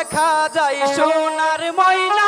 দেখা যায় সোনার ময়না।